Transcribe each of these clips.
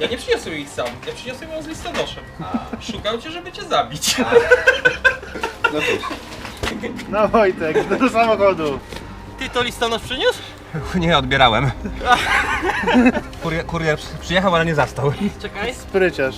Ja nie przyniosłem ich sam, ja przyniosłem ją z listonoszem. Szukał cię, żeby cię zabić. No cóż. No Wojtek, do samochodu. Ty to listonosz przyniósł? Nie odbierałem. Kurier, kurier przyjechał, ale nie zastał. Czekaj. Spryciarz.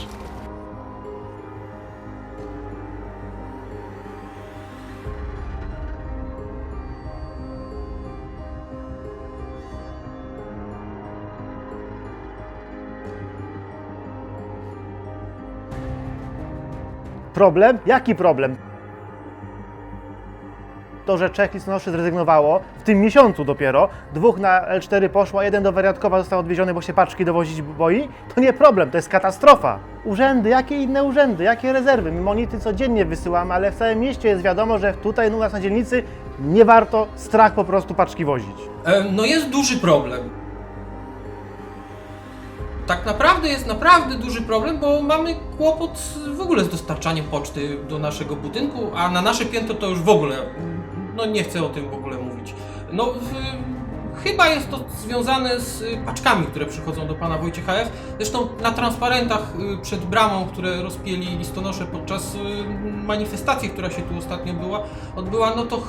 Problem? Jaki problem? To, że trzech listonoszy zrezygnowało w tym miesiącu dopiero, dwóch na L4 poszło, a jeden do Wariatkowa został odwieziony, bo się paczki dowozić boi, to nie problem, to jest katastrofa. Urzędy, jakie inne urzędy, jakie rezerwy? My monity codziennie wysyłamy, ale w całym mieście jest wiadomo, że tutaj u nas na dzielnicy nie warto strach po prostu paczki wozić. E, No jest duży problem. Tak naprawdę jest naprawdę duży problem, bo mamy kłopot w ogóle z dostarczaniem poczty do naszego budynku, a na nasze piętro to już w ogóle, no nie chcę o tym w ogóle mówić. No w, chyba jest to związane z y, paczkami, które przychodzą do pana Wojciecha F. Zresztą na transparentach y, przed bramą, które rozpieli listonosze podczas y, manifestacji, która się tu ostatnio była, odbyła, no to,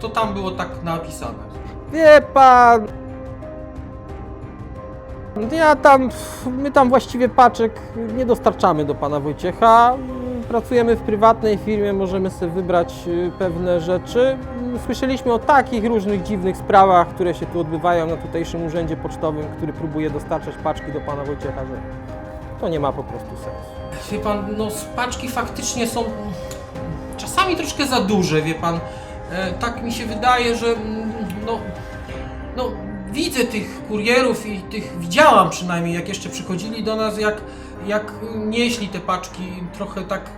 to tam było tak napisane. Wie pan. Ja tam, my tam właściwie paczek nie dostarczamy do pana Wojciecha. Pracujemy w prywatnej firmie, możemy sobie wybrać y, pewne rzeczy. Słyszeliśmy o takich różnych dziwnych sprawach, które się tu odbywają na tutejszym urzędzie pocztowym, który próbuje dostarczać paczki do pana Wojciecha, że to nie ma po prostu sensu. Wie pan, no paczki faktycznie są czasami troszkę za duże, wie pan. E, tak mi się wydaje, że mm, no, no widzę tych kurierów i tych widziałam przynajmniej, jak jeszcze przychodzili do nas, jak, jak nieśli te paczki trochę tak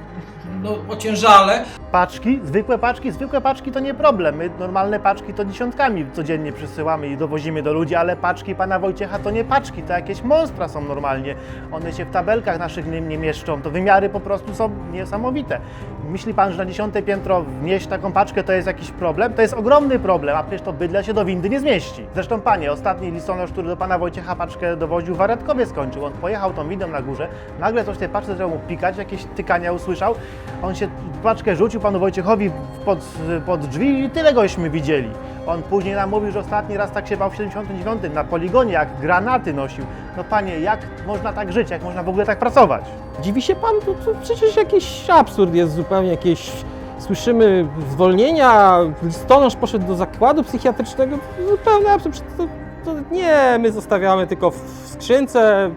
no, ociężale. Paczki, zwykłe paczki, zwykłe paczki to nie problem. My normalne paczki to dziesiątkami codziennie przysyłamy i dowozimy do ludzi, ale paczki pana Wojciecha to nie paczki, to jakieś monstra są normalnie. One się w tabelkach naszych nie, nie mieszczą, to wymiary po prostu są niesamowite. Myśli pan, że na dziesiąte piętro wnieść taką paczkę to jest jakiś problem? To jest ogromny problem, a przecież to bydle się do windy nie zmieści. Zresztą panie, ostatni listonosz, który do pana Wojciecha paczkę dowoził, w Wariatkowie skończył. On pojechał tą windą na górze, nagle coś w tej paczce zaczął mu pikać, jakieś tykania usłyszał. On się paczkę rzucił panu Wojciechowi pod, pod drzwi i tyle gośmy widzieli. On później nam mówił, że ostatni raz tak się bał w 79 na poligonie, jak granaty nosił. No panie, jak można tak żyć, jak można w ogóle tak pracować? Dziwi się pan? To, to przecież jakiś absurd jest zupełnie, jakieś... Słyszymy zwolnienia, listonosz poszedł do zakładu psychiatrycznego, zupełnie absurd. To, to nie, my zostawiamy tylko w skrzynce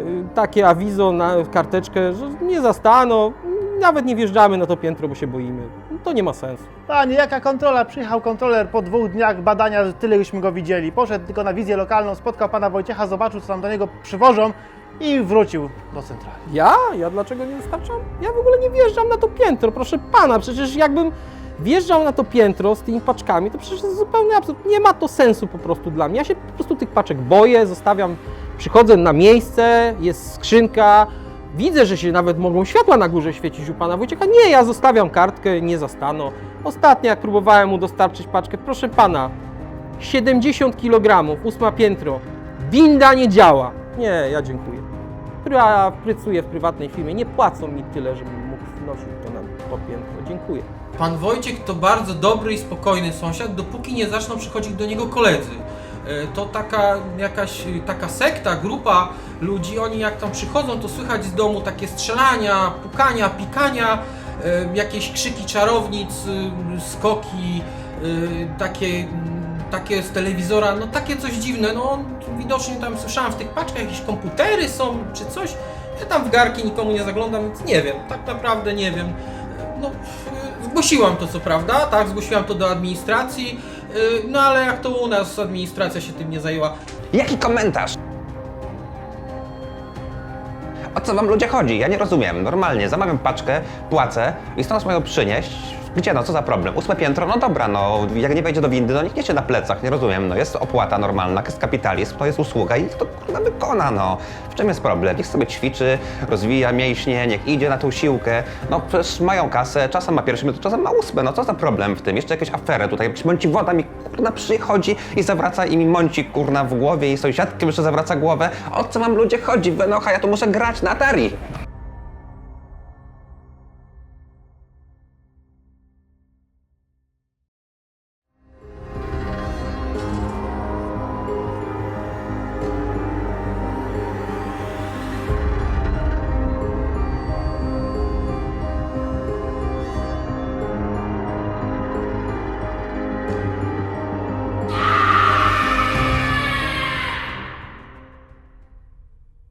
y, takie awizo na karteczkę, że nie zastano, nawet nie wjeżdżamy na to piętro, bo się boimy. To nie ma sensu. Panie, jaka kontrola? Przyjechał kontroler po dwóch dniach badania, tyle żeśmy go widzieli. Poszedł tylko na wizję lokalną, spotkał pana Wojciecha, zobaczył, co tam do niego przywożą i wrócił do centrali. Ja? Ja dlaczego nie dostarczam? Ja w ogóle nie wjeżdżam na to piętro, proszę pana, przecież jakbym wjeżdżał na to piętro z tymi paczkami, to przecież jest zupełnie absurd. Nie ma to sensu po prostu dla mnie. Ja się po prostu tych paczek boję, zostawiam, przychodzę na miejsce, jest skrzynka, widzę, że się nawet mogą światła na górze świecić u pana Wojciecha. Nie, ja zostawiam kartkę, nie zastano. Ostatnio jak próbowałem mu dostarczyć paczkę, proszę pana, 70 kg, ósma piętro, winda nie działa. Nie, ja dziękuję. Ja pracuję w prywatnej firmie, nie płacą mi tyle, żebym mógł wnosić to na to piętro. Dziękuję. Pan Wojciech to bardzo dobry i spokojny sąsiad, dopóki nie zaczną przychodzić do niego koledzy. E, To taka jakaś taka sekta, grupa ludzi, oni jak tam przychodzą, to słychać z domu takie strzelania, pukania, pikania, e, jakieś krzyki czarownic, y, skoki, y, takie, mm, takie z telewizora, no takie coś dziwne, no widocznie tam słyszałem w tych paczkach jakieś komputery są czy coś. Ja tam w garki nikomu nie zaglądam, więc nie wiem, tak naprawdę nie wiem. No, zgłosiłam to co prawda, tak, zgłosiłam to do administracji, no ale jak to u nas administracja się tym nie zajęła. Jaki komentarz? O co wam ludzie chodzi? Ja nie rozumiem. Normalnie zamawiam paczkę, płacę, listonosz mają przynieść, Gdzie no, co za problem? Ósme piętro, no dobra, no jak nie wejdzie do windy, no niech niesie na plecach, nie rozumiem, no jest opłata normalna, jest kapitalizm, to jest usługa i to kurwa wykona, no. W czym jest problem? Niech sobie ćwiczy, rozwija mięśnie, niech idzie na tą siłkę, no przecież mają kasę, czasem ma pierwszy minut, czasem ma ósme, no co za problem w tym? Jeszcze jakieś aferę tutaj, jakiś mąci woda mi kurna przychodzi i zawraca i mi mąci kurna w głowie i sąsiadkiem jeszcze zawraca głowę. O co mam ludzie chodzi? Wynocha, ja tu muszę grać na Atari.